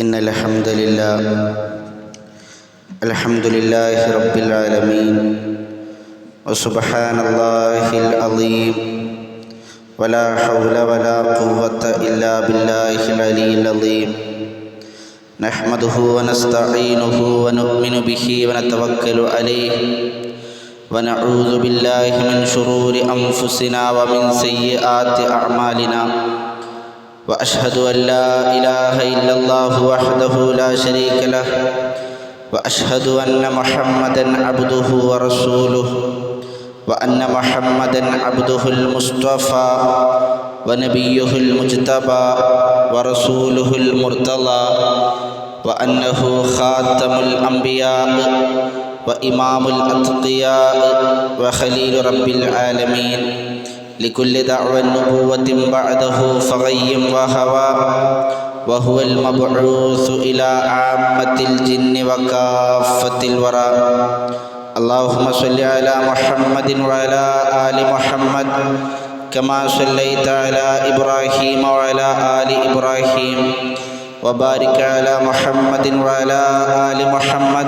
إن الحمد لله الحمد لله رب العالمين وسبحان الله العظيم ولا حول ولا قوة إلا بالله العلي العظيم. نحمده ونستعينه ونؤمن به ونتوكل عليه ونعوذ بالله من شرور أنفسنا ومن سيئات أعمالنا. وأشهد أن لا إله إلا الله وحده لا شريك له وأشهد أن محمدا عبده ورسوله وأن محمدا عبده المصطفى ونبيه المجتبى ورسوله المرتضى وأنه خاتم الأنبياء وإمام الأتقياء وخليل رب العالمين. لكل دعوى نبوة بعده فغي وهوى وهو المبعوث إلى عامة الجن وكافة الورى اللهم صل على محمد وعلى آل محمد كما صليت على إبراهيم وعلى آل إبراهيم وبارك على محمد وعلى آل محمد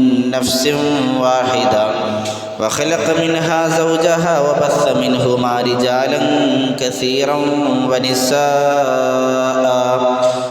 نفس واحدة. وخلق منها زوجها وبث منهما رجالا كثيرا ونساء.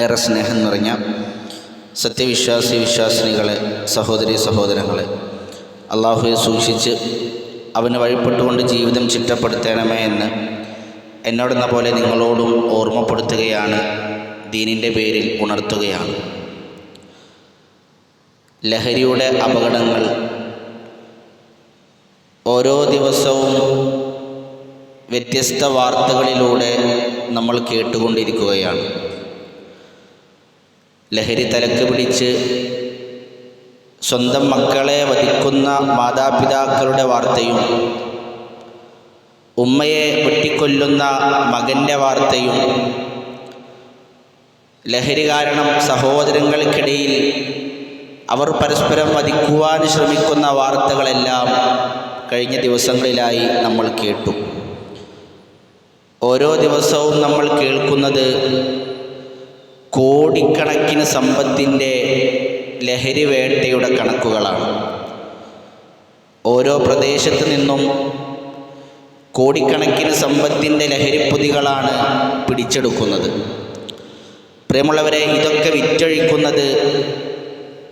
ഏറെ സ്നേഹം നിറഞ്ഞ സത്യവിശ്വാസി വിശ്വാസിനികളെ സഹോദരി സഹോദരങ്ങളെ അള്ളാഹുയെ സൂക്ഷിച്ച് അവന് വഴിപ്പെട്ടുകൊണ്ട് ജീവിതം ചിട്ടപ്പെടുത്തണമേ എന്ന് എന്നോടെന്ന പോലെ നിങ്ങളോടും ഓർമ്മപ്പെടുത്തുകയാണ് ദീനിന്റെ പേരിൽ ഉണർത്തുകയാണ്. ലഹരിയുടെ അപകടങ്ങൾ ഓരോ ദിവസവും വ്യത്യസ്ത വാർത്തകളിലൂടെ നമ്മൾ കേട്ടുകൊണ്ടിരിക്കുകയാണ്. ലഹരി തലക്ക് പിടിച്ച് സ്വന്തം മക്കളെ വധിക്കുന്ന മാതാപിതാക്കളുടെ വാർത്തയും ഉമ്മയെ വെട്ടിക്കൊല്ലുന്ന മകന്റെ വാർത്തയും ലഹരി കാരണം സഹോദരങ്ങൾക്കിടയിൽ അവർ പരസ്പരം വധിക്കുവാൻ ശ്രമിക്കുന്ന വാർത്തകളെല്ലാം കഴിഞ്ഞ ദിവസങ്ങളിലായി നമ്മൾ കേട്ടു. ഓരോ ദിവസവും നമ്മൾ കേൾക്കുന്നത് കോടിക്കണക്കിന് സമ്പത്തിന്റെ ലഹരി വേട്ടയുടെ കണക്കുകളാണ്. ഓരോ പ്രദേശത്ത് നിന്നും കോടിക്കണക്കിന് സമ്പത്തിന്റെ ലഹരിപ്പൊതികളാണ് പിടിച്ചെടുക്കുന്നത്. പ്രേമുള്ളവരെ ഇതൊക്കെ വിറ്റഴിക്കുന്നത്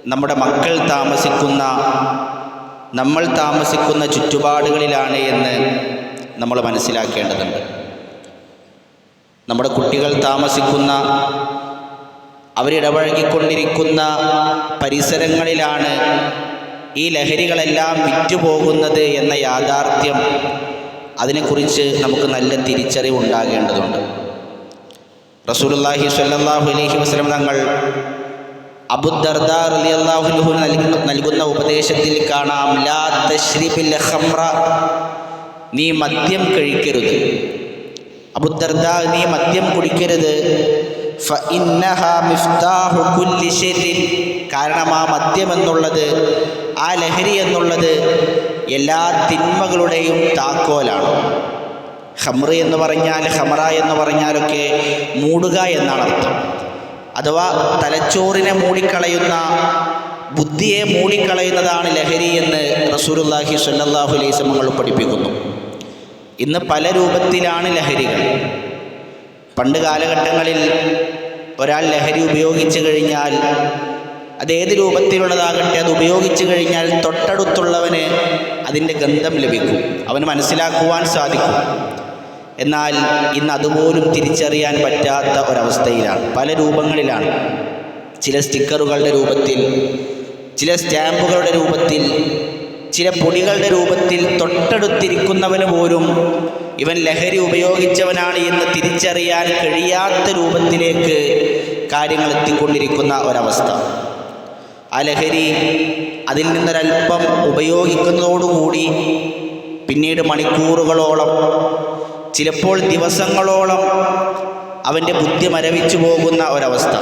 നമ്മുടെ മക്കൾ താമസിക്കുന്ന നമ്മൾ താമസിക്കുന്ന ചുറ്റുപാടുകളിലാണ് എന്ന് നമ്മൾ മനസ്സിലാക്കേണ്ടതുണ്ട്. നമ്മുടെ കുട്ടികൾ താമസിക്കുന്ന അവരിടപഴകിക്കൊണ്ടിരിക്കുന്ന പരിസരങ്ങളിലാണ് ഈ ലഹരികളെല്ലാം വിറ്റുപോകുന്നത് എന്ന യാഥാർത്ഥ്യം അതിനെക്കുറിച്ച് നമുക്ക് നല്ല തിരിച്ചറിവുണ്ടാകേണ്ടതുണ്ട്. റസൂലുല്ലാഹി സ്വല്ലല്ലാഹു അലൈഹി വസ്ലം തങ്ങൾ അബുദർദ റളിയല്ലാഹു നൽകുന്ന നൽകുന്ന ഉപദേശത്തിൽ കാണാം ലാ തശ്രിബിൽ ഹംറ നീ മദ്യം കഴിക്കരുത്. അബുദർദ നീ മദ്യം കുടിക്കരുത്. മിഫ്താഹു കുല്ലി കാരണം ആ മദ്യം എന്നുള്ളത് ആ ലഹരി എന്നുള്ളത് എല്ലാ തിന്മകളുടെയും താക്കോലാണ്. ഹമ്ര എന്ന് പറഞ്ഞാൽ ഹമറ എന്ന് പറഞ്ഞാലൊക്കെ മൂടുക എന്നാണ് അർത്ഥം. അഥവാ തലച്ചോറിനെ മൂടിക്കളയുന്ന ബുദ്ധിയെ മൂടിക്കളയുന്നതാണ് ലഹരി എന്ന് റസൂലുല്ലാഹി സല്ലാഹു വസല്ലം പഠിപ്പിക്കുന്നു. ഇന്ന് പല രൂപത്തിലാണ് ലഹരികൾ. പണ്ട് കാലഘട്ടങ്ങളിൽ ഒരാൾ ലഹരി ഉപയോഗിച്ചു കഴിഞ്ഞാൽ അതേത് രൂപത്തിലുള്ളതാകട്ടെ അത് ഉപയോഗിച്ചു കഴിഞ്ഞാൽ തൊട്ടടുത്തുള്ളവന് അതിന്റെ ഗന്ധം ലഭിക്കും. അവന് മനസ്സിലാക്കുവാൻ സാധിക്കും. എന്നാൽ ഇന്ന് അതുപോലും തിരിച്ചറിയാൻ പറ്റാത്ത ഒരവസ്ഥയിലാണ്. പല രൂപങ്ങളിലാണ്. ചില സ്റ്റിക്കറുകളുടെ രൂപത്തിൽ ചില സ്റ്റാമ്പുകളുടെ രൂപത്തിൽ ചില പൊടികളുടെ രൂപത്തിൽ തൊട്ടടുത്തിരിക്കുന്നവന് പോലും ഇവൻ ലഹരി ഉപയോഗിച്ചവനാണ് എന്ന് തിരിച്ചറിയാൻ കഴിയാത്ത രൂപത്തിലേക്ക് കാര്യങ്ങൾ എത്തിക്കൊണ്ടിരിക്കുന്ന ഒരവസ്ഥ. ആ ലഹരി അതിൽ നിന്നൊരല്പം ഉപയോഗിക്കുന്നതോടുകൂടി പിന്നീട് മണിക്കൂറുകളോളം ചിലപ്പോൾ ദിവസങ്ങളോളം അവന്റെ ബുദ്ധി മരവിച്ചു പോകുന്ന ഒരവസ്ഥ.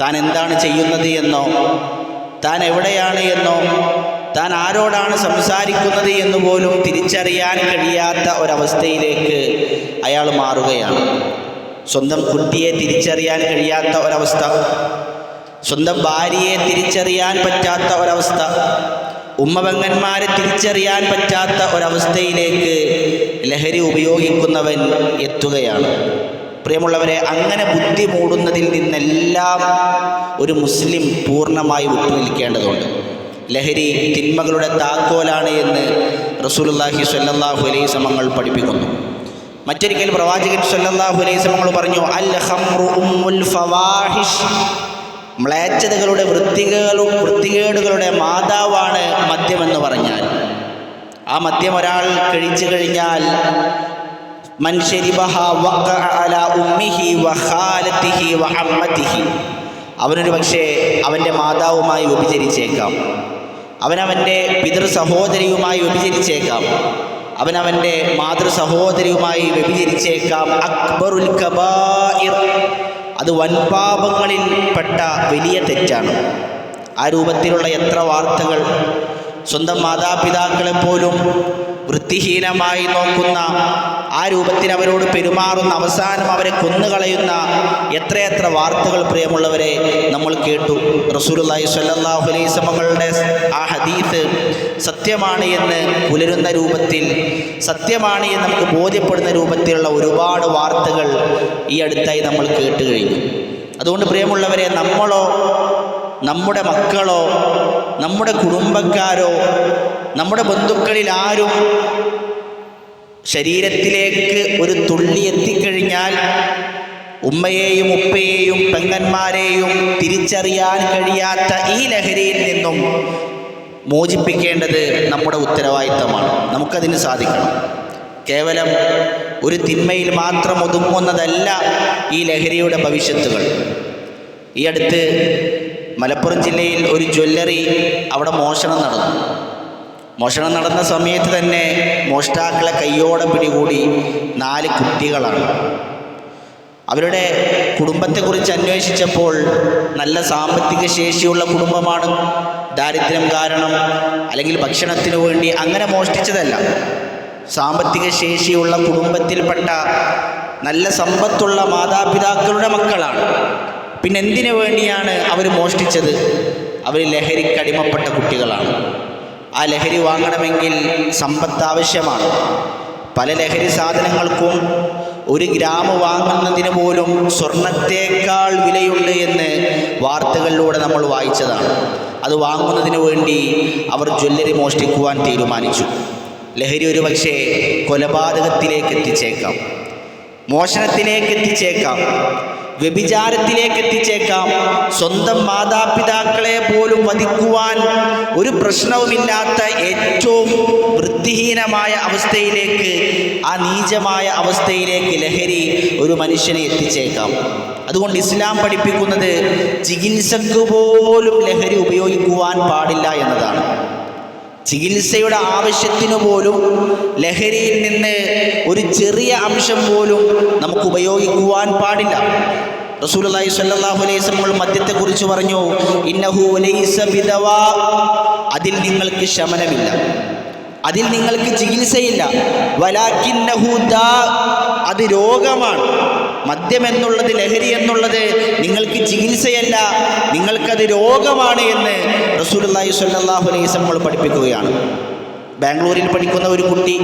താൻ എന്താണ് ചെയ്യുന്നത് എന്നോ താൻ എവിടെയാണ് എന്നോ താൻ ആരോടാണ് സംസാരിക്കുന്നത് എന്ന് പോലും തിരിച്ചറിയാൻ കഴിയാത്ത ഒരവസ്ഥയിലേക്ക് അയാൾ മാറുകയാണ്. സ്വന്തം കുട്ടിയെ തിരിച്ചറിയാൻ കഴിയാത്ത ഒരവസ്ഥ. സ്വന്തം ഭാര്യയെ തിരിച്ചറിയാൻ പറ്റാത്ത ഒരവസ്ഥ. ഉമ്മപെങ്ങന്മാരെ തിരിച്ചറിയാൻ പറ്റാത്ത ഒരവസ്ഥയിലേക്ക് ലഹരി ഉപയോഗിക്കുന്നവൻ എത്തുകയാണ്. പ്രിയമുള്ളവരെ അങ്ങനെ ബുദ്ധി മൂടുന്നതിൽ നിന്നെല്ലാം ഒരു മുസ്ലിം പൂർണമായി വിട്ടുനിൽക്കേണ്ടതുണ്ട് ലഹരി തിന്മകളുടെ താക്കോലാണ് എന്ന് റസൂലുള്ളാഹി സ്വല്ലല്ലാഹു അലൈഹി സമങ്ങൾ പഠിപ്പിക്കുന്നു. മറ്റൊരിക്കൽ പ്രവാചകൻ സല്ലല്ലാഹു അലൈഹി സമങ്ങൾ പറഞ്ഞു അൽ ഹംറു മ്ലേച്ഛതകളുടെ വൃത്തികളും വൃത്തികേടുകളുടെ മാതാവാണ് മദ്യമെന്ന് പറഞ്ഞാൽ. ആ മദ്യം ഒരാൾ കഴിച്ചു കഴിഞ്ഞാൽ അവനൊരു പക്ഷേ അവന്റെ മാതാവുമായി വ്യഭിചരിച്ചേക്കാം. അവനവന്റെ പിതൃ സഹോദരിയുമായി വ്യഭിചരിച്ചേക്കാം. അവനവന്റെ മാതൃ സഹോദരിയുമായി വ്യഭിചരിച്ചേക്കാം. അക്ബറുൽ കബായിർ. അത് വൻപാപങ്ങളിൽ പെട്ട വലിയ തെറ്റാണ്. ആ രൂപത്തിലുള്ള എത്ര വാർത്തകൾ സ്വന്തം മാതാപിതാക്കളെപ്പോലും വൃത്തിഹീനമായി നോക്കുന്ന ആ രൂപത്തിൽ അവരോട് പെരുമാറുന്ന അവസാനം അവരെ കൊന്നുകളയുന്ന എത്രയെത്ര വാർത്തകൾ പ്രിയമുള്ളവരെ നമ്മൾ കേട്ടു. റസൂലുള്ളാഹി സ്വല്ലല്ലാഹു അലൈഹി ആ ഹദീസ് സത്യമാണ് എന്ന് പുലരുന്ന രൂപത്തിൽ സത്യമാണ് എന്ന് നമുക്ക് ബോധ്യപ്പെടുന്ന രൂപത്തിലുള്ള ഒരുപാട് വാർത്തകൾ ഈ അടുത്തായി നമ്മൾ കേട്ട് കഴിഞ്ഞു. അതുകൊണ്ട് പ്രിയമുള്ളവരെ നമ്മളോ നമ്മുടെ മക്കളോ നമ്മുടെ കുടുംബക്കാരോ നമ്മുടെ ബന്ധുക്കളിൽ ആരും ശരീരത്തിലേക്ക് ഒരു തുള്ളി എത്തിക്കഴിഞ്ഞാൽ ഉമ്മയെയും ഉപ്പയെയും പെങ്ങന്മാരെയും തിരിച്ചറിയാൻ കഴിയാത്ത ഈ ലഹരിയിൽ നിന്നും മോചിപ്പിക്കേണ്ടത് നമ്മുടെ ഉത്തരവാദിത്തമാണ്. നമുക്കതിന് സാധിക്കണം. കേവലം ഒരു തിന്മയിൽ മാത്രം ഒതുങ്ങുന്നതല്ല ഈ ലഹരിയുടെ ഭവിഷ്യത്തുകൾ. ഈ അടുത്ത് മലപ്പുറം ജില്ലയിൽ ഒരു ജ്വല്ലറി അവിടെ മോഷണം നടന്നു. മോഷണം നടന്ന സമയത്ത് തന്നെ മോഷ്ടാക്കളെ കയ്യോടെ പിടികൂടി നാല് കുട്ടികളാണ്. അവരുടെ കുടുംബത്തെക്കുറിച്ച് അന്വേഷിച്ചപ്പോൾ നല്ല സാമ്പത്തിക ശേഷിയുള്ള കുടുംബമാണ് ദാരിദ്ര്യം കാരണം അല്ലെങ്കിൽ ഭക്ഷണത്തിനു വേണ്ടി അങ്ങനെ മോഷ്ടിച്ചതല്ല. സാമ്പത്തിക ശേഷിയുള്ള കുടുംബത്തിൽപ്പെട്ട നല്ല സമ്പത്തുള്ള മാതാപിതാക്കളുടെ മക്കളാണ്. പിന്നെ എന്തിനു വേണ്ടിയാണ് അവർ മോഷ്ടിച്ചത്? അവർ ലഹരിക്കടിമപ്പെട്ട കുട്ടികളാണ്. ആ ലഹരി വാങ്ങണമെങ്കിൽ സമ്പത്ത് ആവശ്യമാണ്. പല ലഹരി സാധനങ്ങൾക്കും ഒരു ഗ്രാം വാങ്ങുന്നതിന് പോലും സ്വർണത്തേക്കാൾ വിലയുണ്ട് എന്ന് വാർത്തകളിലൂടെ നമ്മൾ വായിച്ചതാണ്. അത് വാങ്ങുന്നതിന് വേണ്ടി അവർ ജ്വല്ലറി മോഷ്ടിക്കുവാൻ തീരുമാനിച്ചു. ലഹരി ഒരു പക്ഷേ കൊലപാതകത്തിലേക്ക് എത്തിച്ചേക്കാം. മോഷണത്തിലേക്ക് എത്തിച്ചേക്കാം. വ്യഭിചാരത്തിലേക്ക് എത്തിച്ചേക്കാം. സ്വന്തം മാതാപിതാക്കളെ പോലും വധിക്കുവാൻ ഒരു പ്രശ്നവുമില്ലാത്ത ഏറ്റവും വൃത്തിഹീനമായ അവസ്ഥയിലേക്ക് ആ നീചമായ അവസ്ഥയിലേക്ക് ലഹരി ഒരു മനുഷ്യനെ എത്തിച്ചേക്കാം. അതുകൊണ്ട് ഇസ്ലാം പഠിപ്പിക്കുന്നത് ചികിത്സക്ക് പോലും ലഹരി ഉപയോഗിക്കുവാൻ പാടില്ല എന്നതാണ്. ചികിത്സയുടെ ആവശ്യത്തിനു പോലും ലഹരിയിൽ നിന്ന് ഒരു ചെറിയ അംശം പോലും നമുക്ക് ഉപയോഗിക്കുവാൻ പാടില്ല. റസൂലുള്ളാഹി സ്വല്ലല്ലാഹു അലൈഹി വസല്ലം മദ്യത്തെക്കുറിച്ച് പറഞ്ഞു ഇന്നഹു ബിദവാ. അതിൽ നിങ്ങൾക്ക് ശമനമില്ല. അതിൽ നിങ്ങൾക്ക് ചികിത്സയില്ല. വലാക്കിന്നഹു ദാ. അത് രോഗമാണ്. മദ്യം എന്നുള്ളത് ലഹരി എന്നുള്ളത് നിങ്ങൾക്ക് ചികിത്സയല്ല നിങ്ങൾക്കത് രോഗമാണ് എന്ന് റസൂലുള്ളാഹി സ്വല്ലല്ലാഹു അലൈഹി വസല്ലം നമ്മൾ പഠിപ്പിക്കുകയാണ്. ബാംഗ്ലൂരിൽ പഠിക്കുന്ന ഒരു കുട്ടി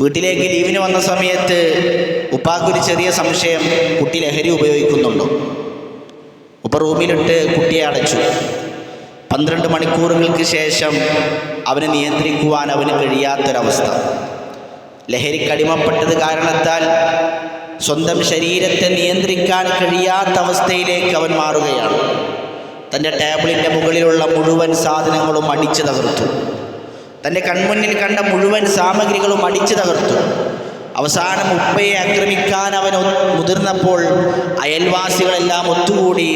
വീട്ടിലേക്ക് ലീവിന് വന്ന സമയത്ത് ഉപ്പാക്കൊരു ചെറിയ സംശയം കുട്ടി ലഹരി ഉപയോഗിക്കുന്നുണ്ടോ? ഉപ്പ റൂമിലിട്ട് കുട്ടിയെ അടച്ചു. പന്ത്രണ്ട് മണിക്കൂറുകൾക്ക് ശേഷം അവനെ നിയന്ത്രിക്കുവാൻ അവന് കഴിയാത്തൊരവസ്ഥ. ലഹരിക്കടിമപ്പെട്ടത് കാരണത്താൽ സ്വന്തം ശരീരത്തെ നിയന്ത്രിക്കാൻ കഴിയാത്ത അവസ്ഥയിലേക്ക് അവൻ മാറുകയാണ്. തന്റെ ടേബിളിന്റെ മുകളിലുള്ള മുഴുവൻ സാധനങ്ങളും അടിച്ചു തകർത്തു. തന്റെ കൺമുന്നിൽ കണ്ട മുഴുവൻ സാമഗ്രികളും അടിച്ചു തകർത്തു. അവസാനം ഉപ്പയെ ആക്രമിക്കാൻ അവൻ മുതിർന്നപ്പോൾ അയൽവാസികളെല്ലാം ഒത്തുകൂടി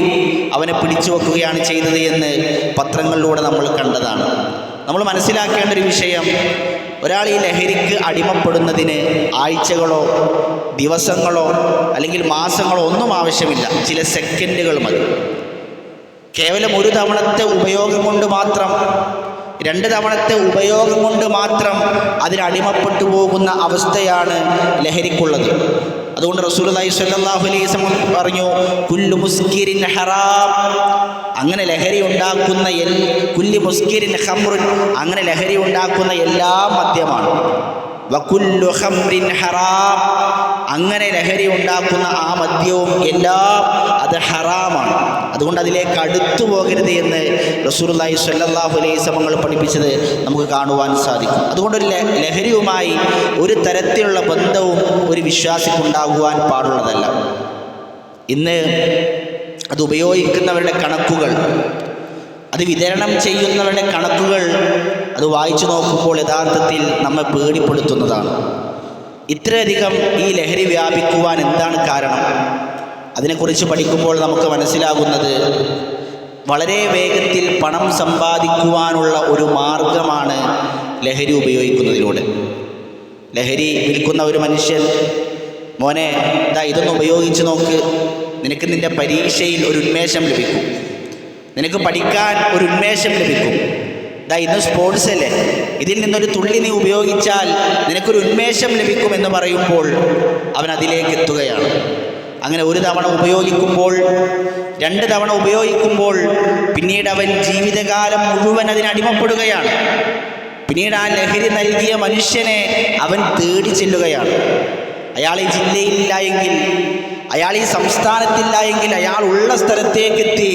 അവനെ പിടിച്ചു വെക്കുകയാണ് ചെയ്തത് എന്ന് പത്രങ്ങളിലൂടെ നമ്മൾ കണ്ടതാണ്. നമ്മൾ മനസ്സിലാക്കേണ്ട ഒരു വിഷയം ഒരാൾ ഈ ലഹരിക്ക് അടിമപ്പെടുന്നതിന് ആഴ്ചകളോ ദിവസങ്ങളോ അല്ലെങ്കിൽ മാസങ്ങളോ ഒന്നും ആവശ്യമില്ല. ചില സെക്കൻഡുകൾ മതി. കേവലം ഒരു തവണത്തെ ഉപയോഗം കൊണ്ട് മാത്രം രണ്ട് തവണത്തെ ഉപയോഗം കൊണ്ട് മാത്രം അതിനടിമപ്പെട്ടു പോകുന്ന അവസ്ഥയാണ് ലഹരിക്കുള്ളത്. അതുകൊണ്ട് റസൂലുള്ളാഹി സ്വല്ലല്ലാഹു അലൈഹി വസല്ലം പറഞ്ഞു കുല്ലു മുസ്കിരിൻ ഹറാം. അങ്ങനെ ലഹരി ഉണ്ടാക്കുന്ന എൽ കുല്ലി മുസ്കിരിൻ ഖംറുൻ അങ്ങനെ ലഹരി ഉണ്ടാക്കുന്ന എല്ലാ മദ്യമാണ്. വകുല്ലു ഖംറിൻ ഹറാം. അങ്ങനെ ലഹരി ഉണ്ടാക്കുന്ന ആ മദ്യവും എല്ലാം അത് ഹറാമാണ്. അതുകൊണ്ട് അതിലേക്ക് അടുത്തു പോകരുത് എന്ന് റസൂർലായി സ്വല്ലല്ലാഹു അലൈഹി വസല്ലം പഠിപ്പിച്ചത് നമുക്ക് കാണുവാൻ സാധിക്കും. അതുകൊണ്ട് ഒരു ലഹരിയുമായി ഒരു തരത്തിലുള്ള ബന്ധവും ഒരു വിശ്വാസിക്കുണ്ടാകുവാൻ പാടുള്ളതല്ല. ഇന്ന് അത് ഉപയോഗിക്കുന്നവരുടെ കണക്കുകൾ അത് വിതരണം ചെയ്യുന്നവരുടെ കണക്കുകൾ അത് വായിച്ചു നോക്കുമ്പോൾ യഥാർത്ഥത്തിൽ നമ്മെ പേടിപ്പെടുത്തുന്നതാണ്. ഇത്രയധികം ഈ ലഹരി വ്യാപിക്കുവാൻ എന്താണ് കാരണം? അതിനെക്കുറിച്ച് പഠിക്കുമ്പോൾ നമുക്ക് മനസ്സിലാകുന്നത് വളരെ വേഗത്തിൽ പണം സമ്പാദിക്കുവാനുള്ള ഒരു മാർഗമാണ് ലഹരി ഉപയോഗിക്കുന്നതിലൂടെ. ലഹരി വിൽക്കുന്ന ഒരു മനുഷ്യൻ മോനെ ഇതാ ഇതൊന്ന് ഉപയോഗിച്ച് നോക്ക്. നിനക്ക് നിന്റെ പരീക്ഷയിൽ ഒരു ഉന്മേഷം ലഭിക്കും. നിനക്ക് പഠിക്കാൻ ഒരു ഉന്മേഷം ലഭിക്കും. ദാ ഇന്ന് സ്പോർട്സ് അല്ലേ? ഇതിൽ നിന്നൊരു തുള്ളി നീ ഉപയോഗിച്ചാൽ നിനക്കൊരു ഉന്മേഷം ലഭിക്കും എന്ന് പറയുമ്പോൾ അവൻ അതിലേക്ക് എത്തുകയാണ്. അങ്ങനെ ഒരു തവണ ഉപയോഗിക്കുമ്പോൾ രണ്ട് തവണ ഉപയോഗിക്കുമ്പോൾ പിന്നീട് അവൻ ജീവിതകാലം മുഴുവൻ അതിനടിമപ്പെടുകയാണ് പിന്നീട് ആ ലഹരി നൽകിയ മനുഷ്യനെ അവൻ തേടി ചെല്ലുകയാണ്. അയാൾ ഈ ജില്ലയിലില്ല എങ്കിൽ അയാൾ ഈ സംസ്ഥാനത്തില്ല എങ്കിൽ അയാൾ ഉള്ള സ്ഥലത്തേക്കെത്തി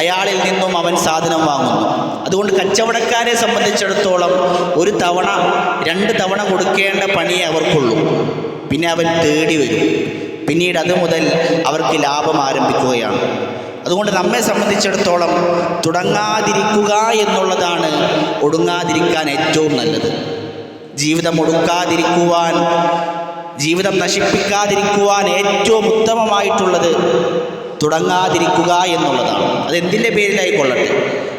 അയാളിൽ നിന്നും അവൻ സാധനം വാങ്ങുന്നു. അതുകൊണ്ട് കച്ചവടക്കാരെ സംബന്ധിച്ചിടത്തോളം ഒരു തവണ രണ്ട് തവണ കൊടുക്കേണ്ട പണിയെ അവർക്കുള്ളൂ. പിന്നെ അവൻ തേടി വരും. പിന്നീട് അത് മുതൽ അവർക്ക് ലാഭം ആരംഭിക്കുകയാണ്. അതുകൊണ്ട് നമ്മെ സംബന്ധിച്ചിടത്തോളം തുടങ്ങാതിരിക്കുക എന്നുള്ളതാണ് ഒടുങ്ങാതിരിക്കാൻ ഏറ്റവും നല്ലത്. ജീവിതം ഒടുക്കാതിരിക്കുവാൻ ജീവിതം നശിപ്പിക്കാതിരിക്കുവാൻ ഏറ്റവും ഉത്തമമായിട്ടുള്ളത് തുടങ്ങാതിരിക്കുക എന്നുള്ളതാണ്. അത് എന്തിന്റെ പേരിലായിക്കൊള്ളട്ടെ?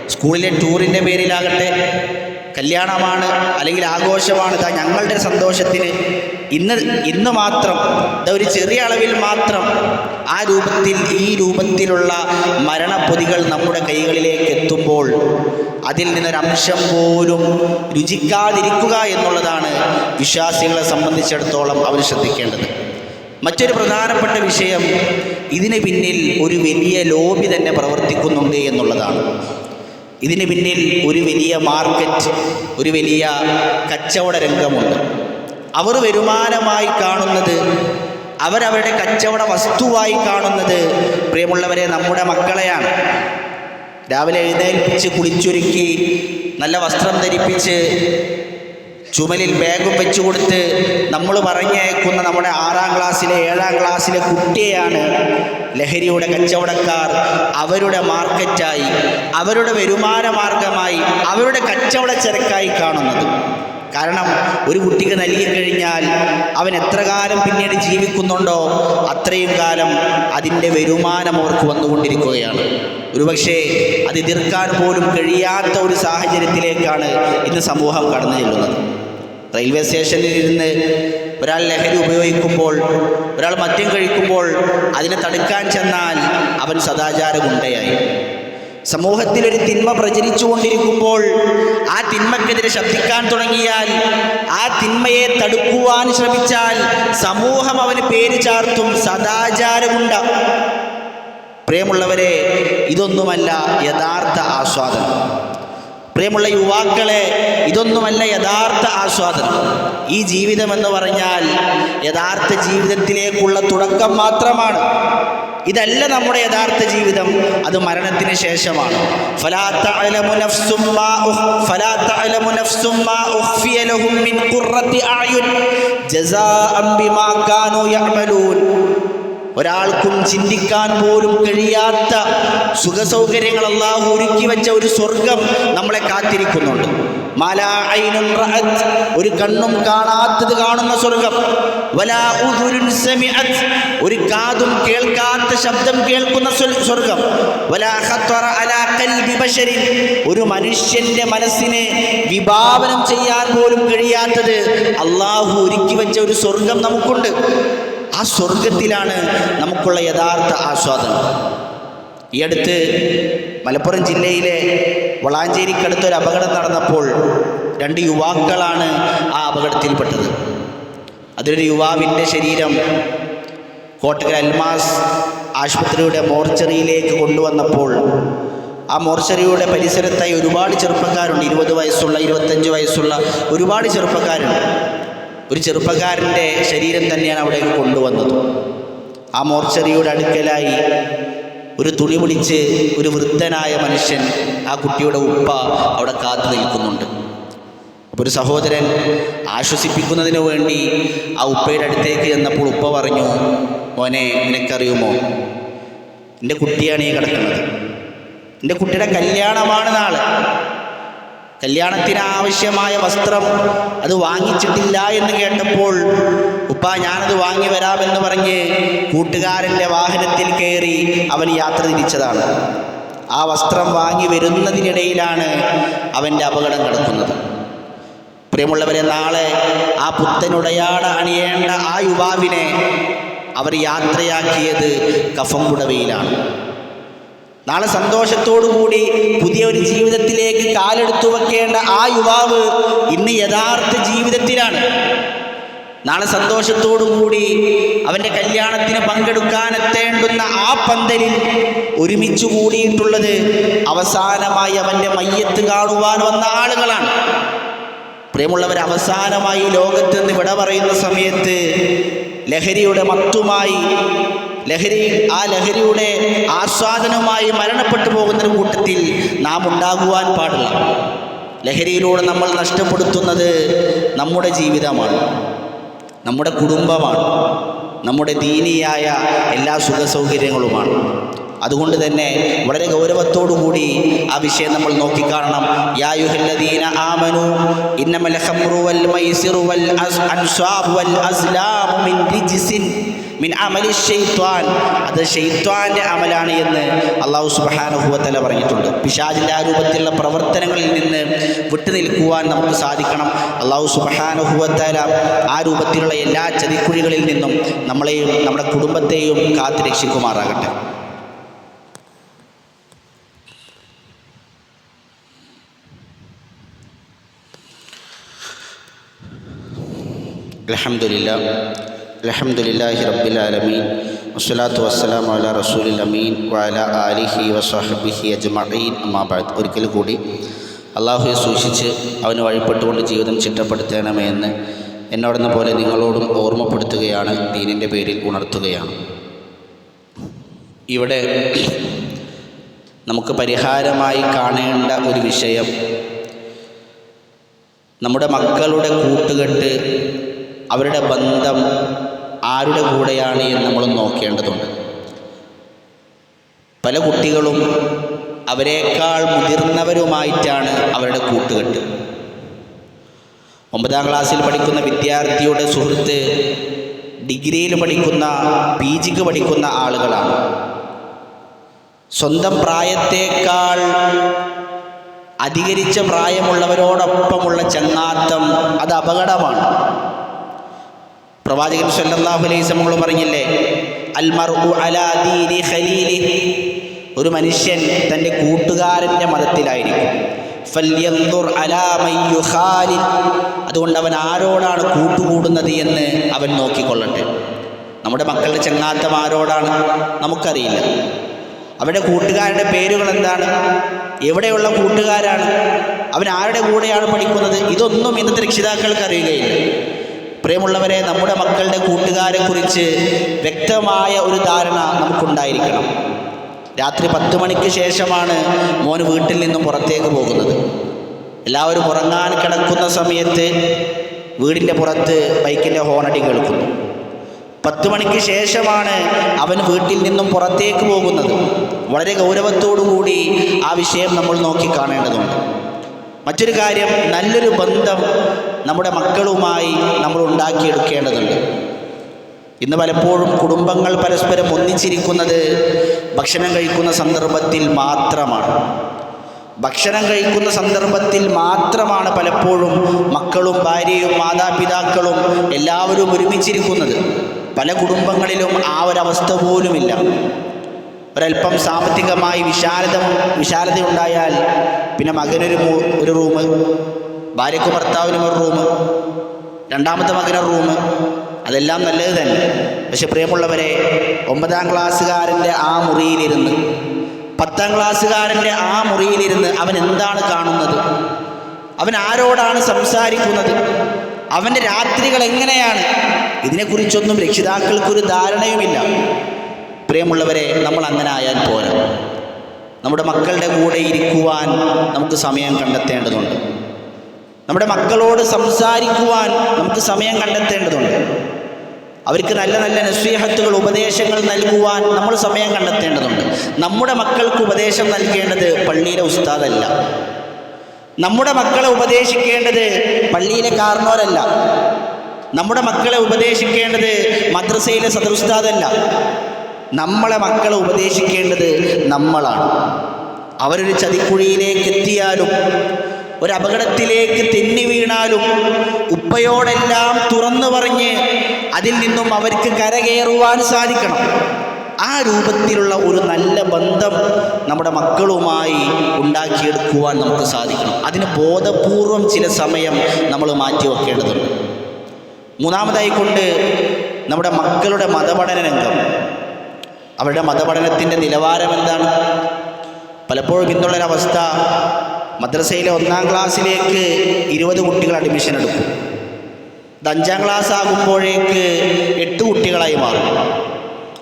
സ്കൂളിലെ ടൂറിന്റെ പേരിലാകട്ടെ കല്യാണമാണ് അല്ലെങ്കിൽ ആഘോഷമാണ് താ ഞങ്ങളുടെ സന്തോഷത്തിന് ഇന്ന് ഇന്ന് മാത്രം ഒരു ചെറിയ അളവിൽ മാത്രം ആ രൂപത്തിൽ ഈ രൂപത്തിലുള്ള മരണപ്പൊതികൾ നമ്മുടെ കൈകളിലേക്ക് എത്തുമ്പോൾ അതിൽ നിന്നൊരംശം പോലും രുചിക്കാതിരിക്കുക എന്നുള്ളതാണ് വിശ്വാസികളെ സംബന്ധിച്ചിടത്തോളം അവർ ശ്രദ്ധിക്കേണ്ടത്. മറ്റൊരു പ്രധാനപ്പെട്ട വിഷയം ഇതിന് പിന്നിൽ ഒരു വലിയ ലോബി തന്നെ പ്രവർത്തിക്കുന്നുണ്ട് എന്നുള്ളതാണ്. ഇതിന് പിന്നിൽ ഒരു വലിയ മാർക്കറ്റ് ഒരു വലിയ കച്ചവട രംഗമുണ്ട്. അവർ വരുമാനമായി കാണുന്നത് അവരവരുടെ കച്ചവട വസ്തുവായി കാണുന്നത് പ്രിയമുള്ളവരെ നമ്മുടെ മക്കളെയാണ്. രാവിലെ എഴുന്നേൽപ്പിച്ച് കുളിച്ചൊരുക്കി നല്ല വസ്ത്രം ധരിപ്പിച്ച് ചുമലിൽ ബാഗും വെച്ചു കൊടുത്ത് നമ്മൾ പറഞ്ഞയക്കുന്ന നമ്മുടെ ആറാം ക്ലാസ്സിലെ ഏഴാം ക്ലാസ്സിലെ കുട്ടിയെയാണ് ലഹരിയുടെ കച്ചവടക്കാർ. അവരുടെ മാർക്കറ്റായി അവരുടെ വരുമാന മാർഗമായി അവരുടെ കച്ചവട ചരക്കായി കാണുന്നത്. കാരണം ഒരു കുട്ടിക്ക് നൽകി കഴിഞ്ഞാൽ അവൻ എത്ര കാലം പിന്നീട് ജീവിക്കുന്നുണ്ടോ അത്രയും കാലം അതിന്റെ വരുമാനം അവർക്ക് വന്നുകൊണ്ടിരിക്കുകയാണ്. ഒരുപക്ഷേ അത് എതിർക്കാൻ പോലും കഴിയാത്ത ഒരു സാഹചര്യത്തിലേക്കാണ് ഇന്ന് സമൂഹം കടന്നു ചെല്ലുന്നത്. റെയിൽവേ സ്റ്റേഷനിൽ ഇരുന്ന് ഒരാൾ ലഹരി ഉപയോഗിക്കുമ്പോൾ ഒരാൾ മദ്യം കഴിക്കുമ്പോൾ അതിനെ തടുക്കാൻ ചെന്നാൽ അവൻ സദാചാര ഗുണ്ടയായി സമൂഹത്തിൽ ഒരു തിന്മ പ്രചരിച്ചുകൊണ്ടിരിക്കുമ്പോൾ ആ തിന്മക്കെതിരെ ശബ്ദിക്കാൻ തുടങ്ങിയാൽ ആ തിന്മയെ തടുക്കുവാൻ ശ്രമിച്ചാൽ സമൂഹം അവന് പേര് ചാർത്തും സദാചാരമുണ്ട. പ്രിയമുള്ളവരെ ഇതൊന്നുമല്ല യഥാർത്ഥ ആസ്വാദനം. പ്രിയമുള്ള യുവാക്കളെ ഇതൊന്നുമല്ല യഥാർത്ഥ ആസ്വാദനം. ഈ ജീവിതം എന്ന് പറഞ്ഞാൽ യഥാർത്ഥ ജീവിതത്തിലേക്കുള്ള തുടക്കം മാത്രമാണ്. ഇതല്ല നമ്മുടെ യഥാർത്ഥ ജീവിതം. അത് മരണത്തിന് ശേഷമാണ്. ഒരാൾക്കും ചിന്തിക്കാൻ പോലും കഴിയാത്ത സുഖസൗകര്യങ്ങൾ അള്ളാഹു ഒരുക്കി വെച്ച ഒരു സ്വർഗം നമ്മളെ കാത്തിരിക്കുന്നുണ്ട്. ഒരു കണ്ണും കാണാത്തത് കാണുന്ന സ്വർഗം. ഒരു കാതും കേൾക്കാത്ത ശബ്ദം കേൾക്കുന്ന സ്വ- സ്വർഗം. ഒരു മനുഷ്യന്റെ മനസ്സിനെ വിഭാവനം ചെയ്യാൻ പോലും കഴിയാത്തത് അള്ളാഹു ഒരുക്കി വെച്ച ഒരു സ്വർഗം നമുക്കുണ്ട്. ആ സ്വർഗത്തിലാണ് നമുക്കുള്ള യഥാർത്ഥ ആസ്വാദനം. ഈ അടുത്ത് മലപ്പുറം ജില്ലയിലെ വളാഞ്ചേരിക്കടുത്ത് ഒരു അപകടം നടന്നപ്പോൾ രണ്ട് യുവാക്കളാണ് ആ അപകടത്തിൽപ്പെട്ടത്. അതിലൊരു യുവാവിന്റെ ശരീരം കോട്ടക്കൽ അൽമാസ് ആശുപത്രിയുടെ മോർച്ചറിയിലേക്ക് കൊണ്ടുവന്നപ്പോൾ ആ മോർച്ചറിയുടെ പരിസരത്തായി ഒരുപാട് ചെറുപ്പക്കാരുണ്ട്. ഇരുപത് വയസ്സുള്ള ഇരുപത്തഞ്ച് വയസ്സുള്ള ഒരുപാട് ചെറുപ്പക്കാരുണ്ട്. ഒരു ചെറുപ്പക്കാരന്റെ ശരീരം തന്നെയാണ് അവിടേക്ക് കൊണ്ടുവന്നത്. ആ മോർച്ചറിയുടെ അടുക്കലായി ഒരു തുണി പിടിച്ച് ഒരു വൃദ്ധനായ മനുഷ്യൻ ആ കുട്ടിയുടെ ഉപ്പ അവിടെ കാത്തു നിൽക്കുന്നുണ്ട്. അപ്പോൾ ഒരു സഹോദരൻ ആശ്വസിപ്പിക്കുന്നതിന് വേണ്ടി ആ ഉപ്പയുടെ അടുത്തേക്ക് ചെന്നപ്പോൾ ഉപ്പ പറഞ്ഞു മോനെ നിനക്കറിയുമോ? എന്റെ കുട്ടിയാണ് ഈ കിടക്കുന്നത്. എന്റെ കുട്ടിയുടെ കല്യാണമാണ് നാളെ. കല്യാണത്തിന് ആവശ്യമായ വസ്ത്രം അത് വാങ്ങിച്ചിട്ടില്ല എന്ന് കേട്ടപ്പോൾ ഉപ്പ ഞാനത് വാങ്ങി വരാമെന്ന് പറഞ്ഞ് കൂട്ടുകാരന്റെ വാഹനത്തിൽ കയറി അവൻ യാത്ര തിരിച്ചതാണ്. ആ വസ്ത്രം വാങ്ങി വരുന്നതിനിടയിലാണ് അവന്റെ അപകടം കിടക്കുന്നത് പ്രിയമുള്ളവരെ നാളെ ആ പുത്തനുടയാട അണിയേണ്ട ആ യുവാവിനെ അവർ യാത്രയാക്കിയത് കഫം പുടവയിലാണ്. നാളെ സന്തോഷത്തോടു കൂടി പുതിയ ഒരു ജീവിതത്തിലേക്ക് കാലെടുത്തു വെക്കേണ്ട ആ യുവാവ് ഇന്ന് യഥാർത്ഥ ജീവിതത്തിലാണ്. നാളെ സന്തോഷത്തോടു കൂടി അവന്റെ കല്യാണത്തിന് പങ്കെടുക്കാനെത്തേണ്ടുന്ന ആ പന്തലിൽ ഒരുമിച്ച് കൂടിയിട്ടുള്ളത് അവസാനമായി അവന്റെ മയ്യത്ത് കാണുവാൻ വന്ന ആളുകളാണ്. പ്രിയമുള്ളവർ അവസാനമായി ലോകത്ത് നിന്ന് വിട പറയുന്ന സമയത്ത് ലഹരിയുടെ മത്തുമായി ലഹരി ആ ലഹരിയുടെ ആസ്വാദനവുമായി മരണപ്പെട്ടു പോകുന്നൊരു കൂട്ടത്തിൽ നാം ഉണ്ടാകുവാൻ പാടില്ല. ലഹരിയിലൂടെ നമ്മൾ നഷ്ടപ്പെടുത്തുന്നത് നമ്മുടെ ജീവിതമാണ് നമ്മുടെ കുടുംബമാണ് നമ്മുടെ ദീനിയായ എല്ലാ സുഖ സൗകര്യങ്ങളുമാണ് അതുകൊണ്ട് തന്നെ വളരെ ഗൗരവത്തോടു കൂടി ആ വിഷയം നമ്മൾ നോക്കിക്കാണണം. ഇന്നമൽ വൽ വൽ വൽ മിൻ മിൻ അമലി ഷെയ്ത്വാൻ അത് ഷെയ്ത്വാന്റെ അമലാണ് എന്ന് അള്ളാഹു സുബാനുഭവത്തല പറഞ്ഞിട്ടുണ്ട്. പിശാജിന്റെ ആ രൂപത്തിലുള്ള പ്രവർത്തനങ്ങളിൽ നിന്ന് വിട്ടുനിൽക്കുവാൻ നമുക്ക് സാധിക്കണം. അള്ളാഹു സുബാനുഭവത്തല ആ രൂപത്തിലുള്ള എല്ലാ ചതിക്കുഴികളിൽ നിന്നും നമ്മളെയും നമ്മുടെ കുടുംബത്തെയും കാത്തു രക്ഷിക്കുമാറാകട്ടെ. അലഹമുല്ല അലഹമുല്ലാഹി റബ്ബിലാലമീൻ വസ്സലാത്തു വസ്സലാം അല റസൂലിൽ അമീൻ വഅല ആലിഹി വസ്വഹബിഹി അജ്മഈൻ. അമ്മാബാദ് ഒരിക്കൽ കൂടി അള്ളാഹുയെ സൂക്ഷിച്ച് അവന് വഴിപ്പെട്ടുകൊണ്ട് ജീവിതം ചിട്ടപ്പെടുത്തണമേ എന്ന് പോലെ നിങ്ങളോടും ഓർമ്മപ്പെടുത്തുകയാണ് ദീനിന്റെ പേരിൽ ഉണർത്തുകയാണ്. ഇവിടെ നമുക്ക് പരിഹാരമായി കാണേണ്ട ഒരു വിഷയം നമ്മുടെ മക്കളുടെ കൂട്ടുകെട്ട് അവരുടെ ബന്ധം ആരുടെ കൂടെയാണ് എന്ന് നമ്മൾ നോക്കേണ്ടതുണ്ട്. പല കുട്ടികളും അവരെക്കാൾ മുതിർന്നവരുമായിട്ടാണ് അവരുടെ കൂട്ടുകെട്ട്. ഒമ്പതാം ക്ലാസ്സിൽ പഠിക്കുന്ന വിദ്യാർത്ഥിയുടെ സുഹൃത്ത് ഡിഗ്രിയിൽ പഠിക്കുന്ന പി ജിക്ക് പഠിക്കുന്ന ആളുകളാണ്. സ്വന്തം പ്രായത്തേക്കാൾ അധികരിച്ച പ്രായമുള്ളവരോടൊപ്പമുള്ള ചങ്ങാത്തം അത് അപകടമാണ്. പ്രവാചകൻ സല്ലല്ലാഹു അലൈഹി പറഞ്ഞില്ലേ അൽ മർഉ അലാ ദീനി ഖലീലി. ഒരു മനുഷ്യൻ തന്റെ കൂട്ടുകാരന്റെ മതത്തിലായിരിക്കും. ഫല്യന്തുർ അലാ മൻ യുഖാലിൽ. അതുകൊണ്ട് അവൻ ആരോടാണ് കൂട്ടുകൂടുന്നത് എന്ന് അവൻ നോക്കിക്കൊള്ളട്ടെ. നമ്മുടെ മക്കളുടെ ചങ്ങാത്തം ആരോടാണ്? നമുക്കറിയില്ല. അവരുടെ കൂട്ടുകാരുടെ പേരുകൾ എന്താണ്? എവിടെയുള്ള കൂട്ടുകാരാണ്? അവൻ ആരുടെ കൂടെയാണ് പഠിക്കുന്നത്? ഇതൊന്നും ഇന്നത്തെ രക്ഷിതാക്കൾക്ക് അറിയുകയില്ല. പ്രിയമുള്ളവരെ നമ്മുടെ മക്കളുടെ കൂട്ടുകാരെ കുറിച്ച് വ്യക്തമായ ഒരു ധാരണ നമുക്കുണ്ടായിരിക്കണം. രാത്രി പത്ത് മണിക്ക് ശേഷമാണ് മോൻ വീട്ടിൽ നിന്നും പുറത്തേക്ക് പോകുന്നത്. എല്ലാവരും ഉറങ്ങാൻ കിടക്കുന്ന സമയത്ത് വീടിന്റെ പുറത്ത് ബൈക്കിന്റെ ഹോണടി കേൾക്കുന്നു. പത്ത് മണിക്ക് ശേഷമാണ് അവൻ വീട്ടിൽ നിന്നും പുറത്തേക്ക് പോകുന്നത്. വളരെ കൂടി ആ വിഷയം നമ്മൾ നോക്കി കാണേണ്ടതുണ്ട്. മറ്റൊരു കാര്യം നല്ലൊരു ബന്ധം നമ്മുടെ മക്കളുമായി നമ്മൾ ഉണ്ടാക്കിയെടുക്കേണ്ടതുണ്ട്. ഇന്ന് പലപ്പോഴും കുടുംബങ്ങൾ പരസ്പരം ഒന്നിച്ചിരിക്കുന്നത് ഭക്ഷണം കഴിക്കുന്ന സന്ദർഭത്തിൽ മാത്രമാണ്. ഭക്ഷണം കഴിക്കുന്ന സന്ദർഭത്തിൽ മാത്രമാണ് പലപ്പോഴും മക്കളും ഭാര്യയും മാതാപിതാക്കളും എല്ലാവരും ഒരുമിച്ചിരിക്കുന്നത്. പല കുടുംബങ്ങളിലും ആ ഒരവസ്ഥ പോലുമില്ല. ഒരല്പം സാമ്പത്തികമായി വിശാലത വിശാലത ഉണ്ടായാൽ പിന്നെ മകനൊരു ഒരു റൂം ഭാര്യയ്ക്കും ഭർത്താവിനും ഒരു റൂം രണ്ടാമത്തെ മകന റൂം അതെല്ലാം നല്ലത് തന്നെ. പക്ഷെ പ്രിയമുള്ളവരെ ഒമ്പതാം ക്ലാസ്സുകാരന്റെ ആ മുറിയിലിരുന്ന് പത്താം ക്ലാസ്സുകാരന്റെ ആ മുറിയിലിരുന്ന് അവൻ എന്താണ് കാണുന്നത്? അവൻ ആരോടാണ് സംസാരിക്കുന്നത്? അവന്റെ രാത്രികൾ എങ്ങനെയാണ്? ഇതിനെക്കുറിച്ചൊന്നും രക്ഷിതാക്കൾക്കൊരു ധാരണയുമില്ല. പ്രിയമുള്ളവരെ നമ്മൾ അങ്ങനെ ആയാൽ പോരാ. നമ്മുടെ മക്കളുടെ കൂടെ ഇരിക്കുവാൻ നമുക്ക് സമയം കണ്ടെത്തേണ്ടതുണ്ട്. നമ്മുടെ മക്കളോട് സംസാരിക്കുവാൻ നമുക്ക് സമയം കണ്ടെത്തേണ്ടതുണ്ട്. അവർക്ക് നല്ല നല്ല നസ്വീഹത്തുകൾ ഉപദേശങ്ങൾ നൽകുവാൻ നമ്മൾ സമയം കണ്ടെത്തേണ്ടതുണ്ട്. നമ്മുടെ മക്കൾക്ക് ഉപദേശം നൽകേണ്ടത് പള്ളിയിലെ ഉസ്താദല്ല. നമ്മുടെ മക്കളെ ഉപദേശിക്കേണ്ടത് പള്ളിയിലെ കാരണവരല്ല നമ്മുടെ മക്കളെ ഉപദേശിക്കേണ്ടത് മദ്രസയിലെ സദുസ്താദല്ല. നമ്മളെ മക്കളെ ഉപദേശിക്കേണ്ടത് നമ്മളാണ്. അവരൊരു ചതിക്കുഴിയിലേക്ക് എത്തിയാലും ഒരു അപകടത്തിലേക്ക് തെന്നി വീണാലും ഉപ്പയോടെല്ലാം തുറന്നു പറഞ്ഞ് അതിൽ നിന്നും അവർക്ക് കരകയറുവാൻ സാധിക്കണം. ആ രൂപത്തിലുള്ള ഒരു നല്ല ബന്ധം നമ്മുടെ മക്കളുമായി ഉണ്ടാക്കിയെടുക്കുവാൻ നമുക്ക് സാധിക്കണം. അതിന് ബോധപൂർവം ചില സമയം നമ്മൾ മാറ്റി മാറ്റിവെക്കേണ്ടതുണ്ട് മൂന്നാമതായി കൊണ്ട് നമ്മുടെ മക്കളുടെ മതപഠന രംഗം. അവരുടെ മതപഠനത്തിന്റെ നിലവാരം എന്താണ്? പലപ്പോഴും ഇന്നുള്ളൊരവസ്ഥ മദ്രസയിലെ ഒന്നാം ക്ലാസ്സിലേക്ക് ഇരുപത് കുട്ടികൾ അഡ്മിഷൻ എടുക്കും. അഞ്ചാം ക്ലാസ് ആകുമ്പോഴേക്ക് എട്ട് കുട്ടികളായി മാറും.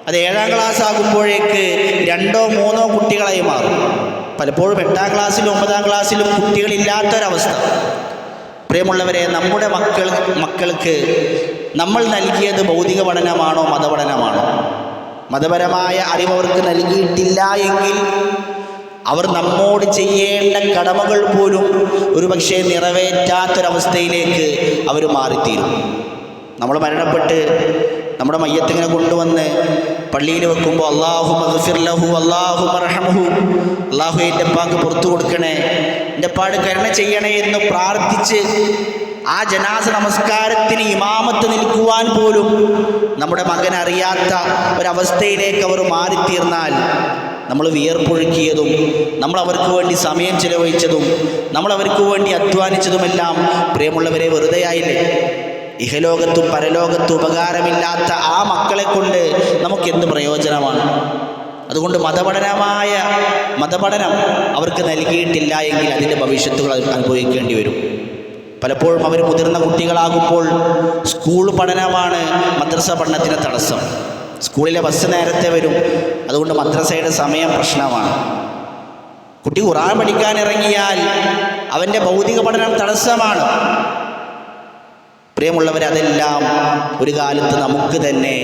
അത് ഏഴാം ക്ലാസ് ആകുമ്പോഴേക്ക് രണ്ടോ മൂന്നോ കുട്ടികളായി മാറും. പലപ്പോഴും എട്ടാം ക്ലാസ്സിലും ഒമ്പതാം ക്ലാസ്സിലും കുട്ടികളില്ലാത്തൊരവസ്ഥ. പ്രിയമുള്ളവരെ നമ്മുടെ മക്കൾ മക്കൾക്ക് നമ്മൾ നൽകിയത് ഭൗതിക പഠനമാണോ മതപഠനമാണോ? മതപരമായ അറിവ് അവർക്ക് നൽകിയിട്ടില്ല എങ്കിൽ അവർ നമ്മോട് ചെയ്യേണ്ട കടമകൾ പോലും ഒരു ഒരുപക്ഷെ നിറവേറ്റാത്തൊരവസ്ഥയിലേക്ക് അവർ മാറിത്തീരും. നമ്മൾ മരണപ്പെട്ട് നമ്മുടെ മയ്യത്തിങ്ങനെ കൊണ്ടുവന്ന് പള്ളിയിൽ വെക്കുമ്പോൾ അള്ളാഹു മഹഫിർലഹു അള്ളാഹു മർഹമഹു അള്ളാഹു എന്റെ പാക്ക് പുറത്തു കൊടുക്കണേ എന്റെ പാട് കരുണ ചെയ്യണേ എന്ന് പ്രാർത്ഥിച്ച് ആ ജനാസ നമസ്കാരത്തിന് ഇമാമത്ത് നിൽക്കുവാൻ പോലും നമ്മുടെ മകൻ അറിയാത്ത ഒരവസ്ഥയിലേക്ക് അവർ മാറിത്തീർന്നാൽ നമ്മൾ വിയർപ്പൊഴുക്കിയതും നമ്മൾ അവർക്ക് വേണ്ടി സമയം ചിലവഴിച്ചതും നമ്മൾ അവർക്ക് വേണ്ടി അധ്വാനിച്ചതുമെല്ലാം പ്രിയമുള്ളവരെ വെറുതെയായില്ലേ? ഇഹലോകത്തും പരലോകത്തും ഉപകാരമില്ലാത്ത ആ മക്കളെ കൊണ്ട് നമുക്ക് എന്ത് പ്രയോജനമാണ്? അതുകൊണ്ട് മതപഠനമായ മതപഠനം അവർക്ക് നൽകിയിട്ടില്ല എങ്കിൽ അതിന്റെ ഭവിഷ്യത്തുകൾ അനുഭവിക്കേണ്ടി വരും. പലപ്പോഴും അവർ മുതിർന്ന കുട്ടികളാകുമ്പോൾ സ്കൂൾ പഠനമാണ് മദ്രസ പഠനത്തിന് തടസ്സം. സ്കൂളിലെ ബസ് നേരത്തെ വരും. അതുകൊണ്ട് മദ്രസയുടെ സമയം പ്രശ്നമാണ്. കുട്ടി ഖുറാൻ പഠിക്കാൻ ഇറങ്ങിയാൽ അവന്റെ ഭൗതിക പഠനം തടസ്സമാണ്. പ്രിയമുള്ളവർ അതെല്ലാം ഒരു കാലത്ത് നമുക്ക് തന്നെ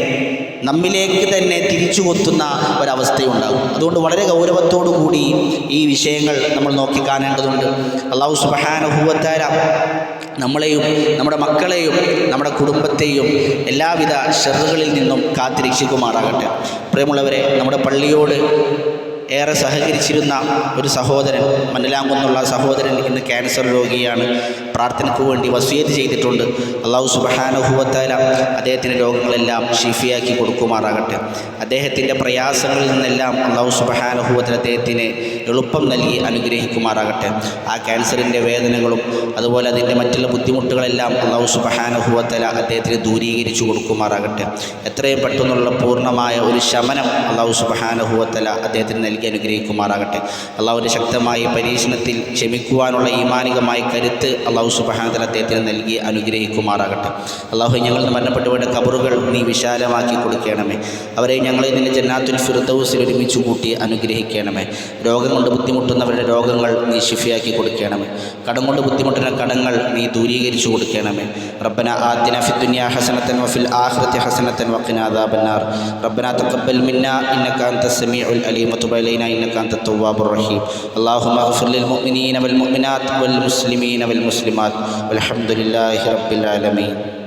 നമ്മിലേക്ക് തന്നെ തിരിച്ചു കൊത്തുന്ന ഒരവസ്ഥയുണ്ടാകും. അതുകൊണ്ട് വളരെ ഗൗരവത്തോടു കൂടി ഈ വിഷയങ്ങൾ നമ്മൾ നോക്കിക്കാണേണ്ടതുണ്ട് അള്ളാഹു സുബഹാനുഭൂവത്താര നമ്മളെയും നമ്മുടെ മക്കളെയും നമ്മുടെ കുടുംബത്തെയും എല്ലാവിധ ഷെറുകളിൽ നിന്നും കാത്തിരക്ഷിക്കുമാറാകട്ടെ. പ്രിയമുള്ളവരെ നമ്മുടെ പള്ളിയോട് ഏറെ സഹകരിച്ചിരുന്ന ഒരു സഹോദരൻ മനലാങ്കുന്നുള്ള സഹോദരൻ ഇന്ന് ക്യാൻസർ രോഗിയാണ്. പ്രാർത്ഥനയ്ക്ക് വേണ്ടി വസീത് ചെയ്തിട്ടുണ്ട്. അള്ളാഹു സുബഹാനുഭവത്താല അദ്ദേഹത്തിന്റെ രോഗങ്ങളെല്ലാം ഷിഫിയാക്കി കൊടുക്കുമാറാകട്ടെ. അദ്ദേഹത്തിന്റെ പ്രയാസങ്ങളിൽ നിന്നെല്ലാം അള്ളാഹു സുബഹാനുഭവത്തിൽ അദ്ദേഹത്തിന് എളുപ്പം നൽകി അനുഗ്രഹിക്കുമാറാകട്ടെ. ആ ക്യാൻസറിന്റെ വേദനകളും അതുപോലെ അതിന്റെ മറ്റുള്ള ബുദ്ധിമുട്ടുകളെല്ലാം അള്ളാഹു സുബഹാനുഭവത്തല അദ്ദേഹത്തിന് ദൂരീകരിച്ചു കൊടുക്കുമാറാകട്ടെ. എത്രയും പെട്ടെന്നുള്ള പൂർണമായ ഒരു ശമനം അള്ളാഹു സുബഹാനുഭവത്തല അദ്ദേഹത്തിന് നൽകി അനുഗ്രഹിക്കുമാറാകട്ടെ. അള്ളാഹുവിന്റെ ശക്തമായ പരീക്ഷണത്തിൽ ക്ഷമിക്കുവാനുള്ള ഈമാനികമായ കരുത്ത് അള്ളാഹു അള്ളാഹു സുബഹാന്തല അദ്ദേഹത്തിന് നൽകി അനുഗ്രഹിക്കുമാറാകട്ടെ. അള്ളാഹു ഞങ്ങൾ മരണപ്പെട്ടവരുടെ കബറുകൾ നീ വിശാലമാക്കി കൊടുക്കണമേ. അവരെ ഞങ്ങളെ നിന്റെ ജന്നാത്തുൽ ഫിർദൌസിൽ ഒരുമിച്ച് കൂട്ടി അനുഗ്രഹിക്കണമേ. രോഗം കൊണ്ട് ബുദ്ധിമുട്ടുന്നവരുടെ രോഗങ്ങൾ നീ ഷിഫിയാക്കി കൊടുക്കണമേ. കടം കൊണ്ട് ബുദ്ധിമുട്ടുന്ന കടങ്ങൾ നീ ദൂരീകരിച്ചു കൊടുക്കണമേ. റബ്ബന ആദിന ഫി ഹസനത്തൻ വഫിൽ ആഖിറത്തി ഹസനത്തൻ വഖിന റബ്ബന തഖബ്ബൽ മിന്ന ഇന്നക അൻത സമീഉൽ അലീം വതുബ് അലൈനാ ഇന്നക അൻത തവ്വാബുർ റഹീം. അല്ലാഹുമ്മ ഗ്ഫിർ ലിൽ മുഅ്മിനീന വൽ മുഅ്മിനാത്ത് വൽ മുസ്ലിമീന വൽ മുസ്ലിം والمسلمات والحمد لله رب العالمين.